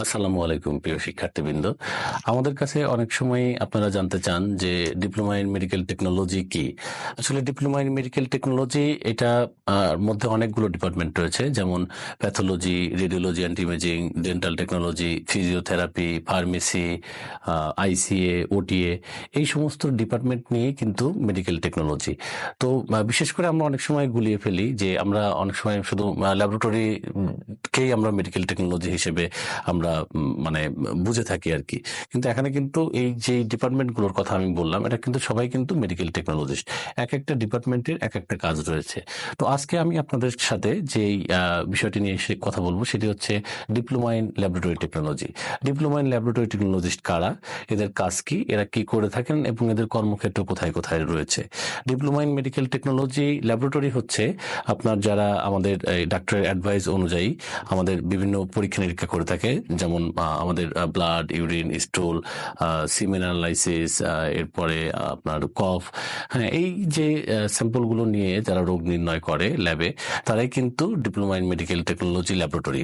আসসালামু আলাইকুম, প্রিয় শিক্ষার্থীবৃন্দ। আমাদের কাছে অনেক সময় আপনারা জানতে চান যে ডিপ্লোমা ইন মেডিকেল টেকনোলজি কি। আসলে ডিপ্লোমা ইন মেডিকেল টেকনোলজি, এটা মধ্যে অনেকগুলো ডিপার্টমেন্ট রয়েছে, যেমন pathology, radiology and imaging dental technology, physiotherapy, pharmacy ICA OTA এই সমস্ত ডিপার্টমেন্ট নিয়ে কিন্তু মেডিকেল টেকনোলজি। তো বিশেষ করে আমরা অনেক সময় গুলিয়ে ফেলি যে আমরা অনেক সময় শুধু ল্যাবরেটরি কেই আমরা মেডিকেল টেকনোলজি হিসেবে আমরা উম, মানে বুঝে থাকি আর কি কিন্তু এখানে কিন্তু এই যে ডিপার্টমেন্টগুলোর কথা আমি বললাম এটা কিন্তু সবাই কিন্তু মেডিকেল টেকনোলজিস্ট এক একটা ডিপার্টমেন্টের এক একটা কাজ রয়েছে। তো আজকে আমি আপনাদের সাথে যে বিষয়টি নিয়ে এসে কথা বলব সেটি হচ্ছে diploma in laboratory technology diploma in laboratory technologist কারা? এদের কাজ কি? এরা কি করে থাকেন? এবং এদের কর্মক্ষেত্র কোথায় কোথায় রয়েছে? Diploma in medical technology laboratory হচ্ছে আপনার যারা আমাদের ডাক্তারের অ্যাডভাইস অনুযায়ী আমাদের বিভিন্ন পরীক্ষা নিরীক্ষা করে থাকে যেমন আমাদের blood urine stool semen analysis এরপরে আপনার কফ হ্যাঁ এই যে স্যাম্পলগুলো নিয়ে যারা রোগ নির্ণয় করে ল্যাবে তারাই কিন্তু diploma in medical technology laboratory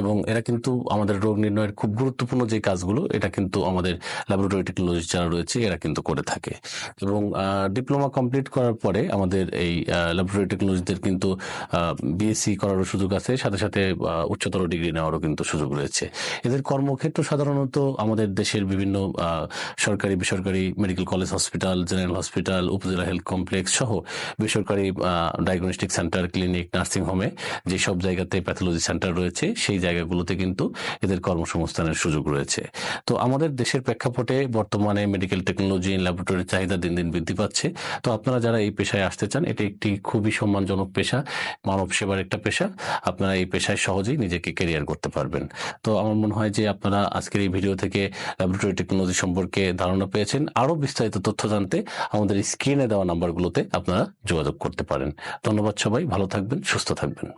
এবং এরা কিন্তু আমাদের রোগ নির্ণয়ের খুব গুরুত্বপূর্ণ যে কাজগুলো, এটা কিন্তু আমাদের ল্যাবরেটরি টেকনোলজি যারা রয়েছে, এরা কিন্তু করে থাকে এবং ডিপ্লোমা কমপ্লিট করার পরে আমাদের এই ল্যাবরেটরি টেকনোলজিদের কিন্তু বিএসসি করারও সুযোগ আছে, সাথে সাথে উচ্চতর ডিগ্রি নেওয়ারও কিন্তু সুযোগ রয়েছে। এদের কর্মক্ষেত্র সাধারণত আমাদের দেশের বিভিন্ন সরকারি, বেসরকারি medical college hospital general hospital উপজেলা হেলথ কমপ্লেক্স সহ বেসরকারি ডায়াগনস্টিক সেন্টার ক্লিনিক নার্সিং হোমে যেসব জায়গাতে প্যাথোলজি সেন্টার রয়েছে, সেই জায়গাগুলোতে কিন্তু এদের কর্মসংস্থানের সুযোগ রয়েছে। তো আমাদের দেশের প্রেক্ষাপটে বর্তমানে মেডিকেল টেকনোলজি ল্যাবরেটরির চাহিদা দিন দিন বৃদ্ধি পাচ্ছে। তো আপনারা যারা এই পেশায় আসতে চান, এটি একটি খুবই সম্মানজনক পেশা, মানব সেবার একটা পেশা। আপনারা এই পেশায় সহজেই নিজেকে ক্যারিয়ার করতে পারবেন। তো আমার মনে হয় যে আপনারা আজকের এই ভিডিও থেকে ল্যাবরেটরি টেকনোলজি সম্পর্কে ধারণা পেয়েছেন। আরও বিস্তারিত তথ্য জানতে আমাদের স্ক্রিনে দেওয়া নাম্বারগুলোতে আপনারা যোগাযোগ করতে পারেন। ধন্যবাদ সবাই, ভালো থাকবেন, সুস্থ থাকবেন।